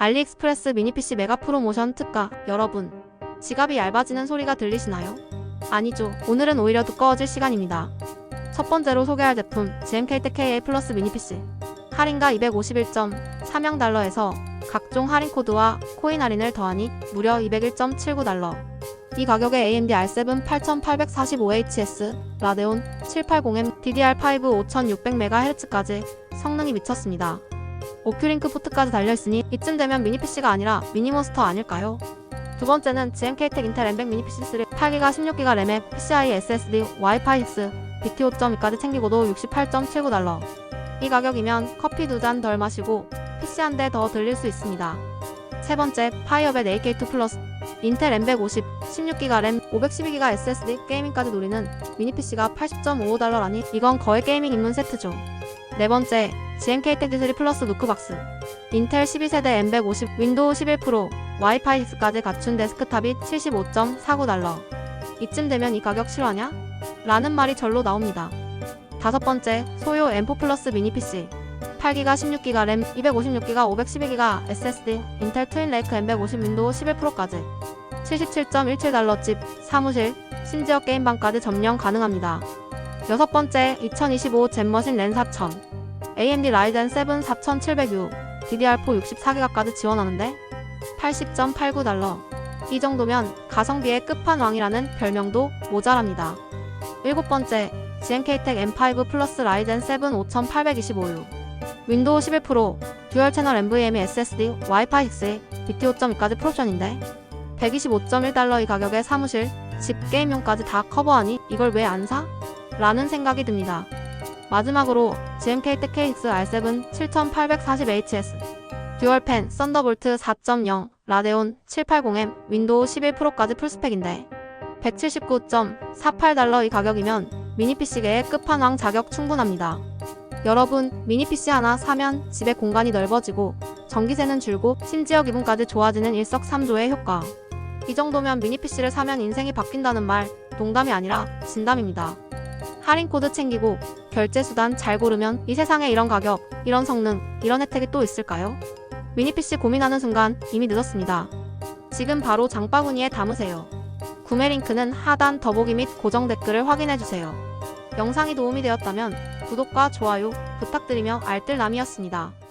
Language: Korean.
알리익스프레스 미니PC 메가 프로모션 특가 여러분 지갑이 얇아지는 소리가 들리시나요? 아니죠. 오늘은 오히려 두꺼워질 시간입니다. 첫 번째로 소개할 제품 GMK KA 플러스 미니PC 할인가 251.3명 달러에서 각종 할인 코드와 코인 할인을 더하니 무려 201.79달러. 이 가격에 AMD R7 8845HS, 라데온 780M, DDR5 5600MHz까지 성능이 미쳤습니다. 오큐링크 포트까지 달려있으니 이쯤 되면 미니 PC가 아니라 미니 몬스터 아닐까요? 두 번째는 GMK텍 인텔 M100 미니 PC 3 8기가 16기가 램에 PCI SSD, 와이파이 6, BT 5.2까지 챙기고도 68.79달러. 이 가격이면 커피 두 잔 덜 마시고 PC 한 대 더 들릴 수 있습니다. 세 번째, 파이어벳 AK2 플러스 인텔 M150, 16기가 램, 512기가 SSD 게이밍까지 노리는 미니 PC가 80.55달러라니 이건 거의 게이밍 입문 세트죠. 네 번째, GMK 텍3 플러스 노크박스 인텔 12세대 M150 윈도우 11 프로 와이파이 6까지 갖춘 데스크탑이 75.49달러 이쯤 되면 이 가격 실화냐? 라는 말이 절로 나옵니다. 다섯 번째, 소요 M4 플러스 미니 PC 8기가 16기가 램, 256기가 512기가 SSD 인텔 트윈 레이크 M150 윈도우 11 프로까지 77.17달러 집, 사무실, 심지어 게임방까지 점령 가능합니다. 여섯 번째, 2025 젠머신 랜4000 AMD 라이젠 7 4700U DDR4 64기가까지 지원하는데 80.89달러 이 정도면 가성비의 끝판왕이라는 별명도 모자랍니다. 일곱 번째 GMK텍 M5 플러스 라이젠 7 5825U 윈도우 11 프로 듀얼 채널 NVMe SSD 와이파이 6에 BT 5.2까지 풀옵션인데 125.1달러 이 가격에 사무실, 집 게임용까지 다 커버하니 이걸 왜 안 사? 라는 생각이 듭니다. 마지막으로 GMK 텍 KX R7 7840HS 듀얼펜 썬더볼트 4.0 라데온 780M 윈도우 11 프로까지 풀스펙인데 179.48달러 이 가격이면 미니 PC계의 끝판왕 자격 충분합니다. 여러분 미니 PC 하나 사면 집에 공간이 넓어지고 전기세는 줄고 심지어 기분까지 좋아지는 일석삼조의 효과. 이 정도면 미니 PC를 사면 인생이 바뀐다는 말 농담이 아니라 진담입니다. 할인 코드 챙기고 결제 수단 잘 고르면 이 세상에 이런 가격, 이런 성능, 이런 혜택이 또 있을까요? 미니 PC 고민하는 순간 이미 늦었습니다. 지금 바로 장바구니에 담으세요. 구매 링크는 하단 더보기 및 고정 댓글을 확인해 주세요. 영상이 도움이 되었다면 구독과 좋아요 부탁드리며 알뜰남이었습니다.